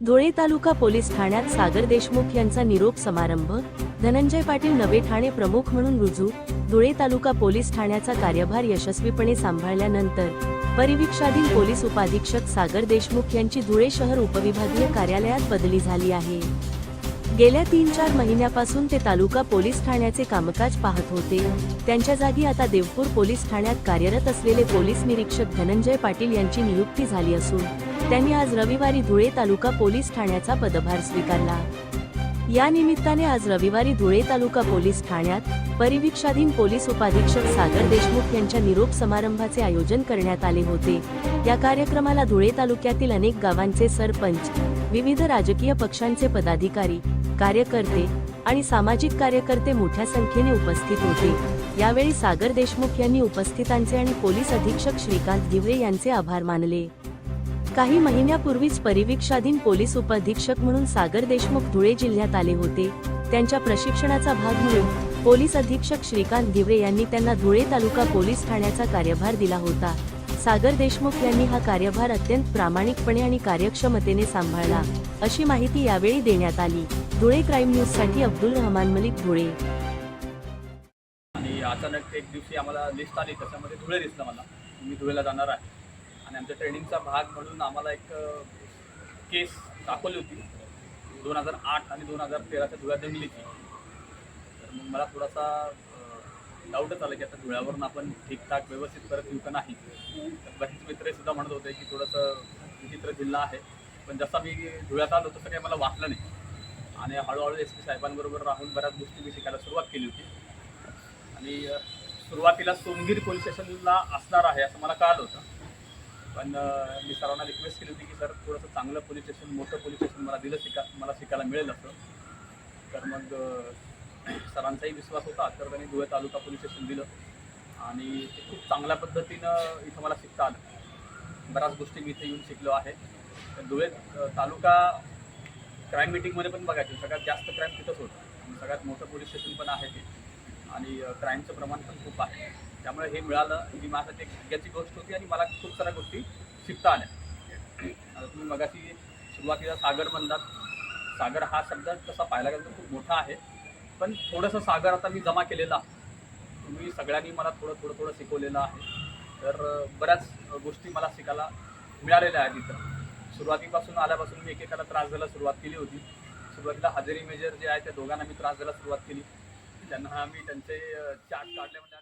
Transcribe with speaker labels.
Speaker 1: धुळे तालुका police ठाण्यात सागर देशमुख यांचा निरोप समारंभ. धनंजय पाटील नवे ठाणे प्रमुख म्हणून रुजू. धुळे तालुका पोलीस ठाण्याचा कार्यभार यशस्वीपणे सांभाळल्यानंतर परिवीक्षाधीन पोलीस उपाधीक्षक सागर देशमुख यांची धुळे शहर उपविभागीय कार्यालयात बदली झाली आहे. गेल्या तीन चार महिन्यापासून ते तालुका पोलीस ठाण्याचे कामकाज पाहत होते. त्यांच्या जागी आता देवपूर पोलीस ठाण्यात कार्यरत असलेले पोलीस निरीक्षक धनंजय पाटील यांची नियुक्ती झाली असून त्यांनी आज रविवारी धुळे तालुका पोलीस ठाण्याचा पदभार स्वीकारला. या निमित्ताने आज रविवारी धुळे तालुका पोलीस ठाण्यात परिवीक्षाधीन पोलीस उपाधीक्षक सागर देशमुख यांच्या निरोप समारंभाचे आयोजन करण्यात आले होते. या कार्यक्रमाला धुळे तालुक्यातील अनेक गावांचे सरपंच विविध राजकीय पक्षांचे पदाधिकारी कार्यकर्ते आणि सामाजिक कार्यकर्ते मोठ्या संख्येने उपस्थित होते. यावेळी सागर देशमुख यांनी उपस्थितांचे आणि पोलीस अधीक्षक श्रीकांत दिवळे यांचे आभार मानले. काही महिन्यापूर्वीच परिवीक्षाधीन पोलीस उपअधीक्षक म्हणून सागर देशमुख धुळे जिल्ह्यात आले होते. त्यांच्या प्रशिक्षणाचा भाग म्हणून पोलीस अधीक्षक श्रीकांत दिवरे यांनी त्यांना धुळे तालुका पोलीस ठाण्याचा कार्यभार दिला होता. सागर देशमुख यांनी हा कार्यभार अत्यंत प्रामाणिकपणे आणि कार्यक्षमतेने सांभाळला अशी माहिती यावेळी देण्यात आली. धुळे क्राईम न्यूजसाठी अब्दुल रहमान मलिक धुळे.
Speaker 2: आणि अचानक एक दिवशी आम्हाला लिस्ट आली त्याच्यामध्ये धुळे दिसलं मला. मी धुळेला जाणार आहे. आणि आमच्या ट्रेनिंगचा भाग म्हणून आम्हाला एक केस दाखवली होती. दोन हजार आठ आणि दोन हजार तेराच्या धुळ्या दंगलीची. तर मग मला थोडासा डाऊटच आला की आता धुळ्यावरून आपण ठीकठाक व्यवस्थित करत येऊ का नाही. तर बरेच मित्र सुद्धा म्हणत होते की थोडंसं विचित्र जिल्हा आहे. पण जसा मी धुळ्यात आलो तसं काही मला वाटलं नाही. आणि हळूहळू एस पी साहेबांबरोबर राहून बऱ्याच गोष्टी मी शिकायला सुरुवात केली होती. आणि सुरुवातीला सोनगिर पोलीस स्टेशनला असणार आहे असं मला कळालं होतं. पण मी सरांना रिक्वेस्ट केली होती की सर थोडंसं चांगलं पोलीस स्टेशन मोठं पोलीस स्टेशन मला दिलं शिका मला शिकायला मिळेल असं. तर मग सरांचाही विश्वास होता. तर त्यांनी धुळे तालुका पोलीस स्टेशन दिलं. आणि ते खूप चांगल्या पद्धतीनं इथं मला शिकता आलं. बऱ्याच गोष्टी मी इथे येऊन शिकलो आहे. तर धुळे तालुका क्राईम मिटिंगमध्ये पण बघायचं. सगळ्यात जास्त क्राईम तिथंच होतं. सगळ्यात मोठं पोलीस स्टेशन पण आहे ते. आणि क्राईमचं प्रमाण पण खूप आहे. त्यामुळे हे मिळालं. ही माझ्यासाठी एक भाग्याची गोष्ट होती आणि मला खूप साऱ्या गोष्टी शिकता आल्या. आता तुम्ही मगाशी सुरुवातीला सागर म्हणतात सागर हा शब्द तसा पाहायला गेला तर खूप मोठा आहे. पण थोडंसं सागर आता मी जमा केलेला. तुम्ही सगळ्यांनी मला थोडं थोडं थोडं शिकवलेलं आहे. तर बऱ्याच गोष्टी मला शिकायला मिळालेल्या आहेत इथं. सुरुवातीपासून आल्यापासून मी एकेकाला त्रास द्यायला सुरुवात केली होती. सुरुवातीला हजेरी मेजर जे आहे त्या दोघांना मी त्रास द्यायला सुरुवात केली. त्यांना आम्ही त्यांचे चार्ट काढले म्हणजे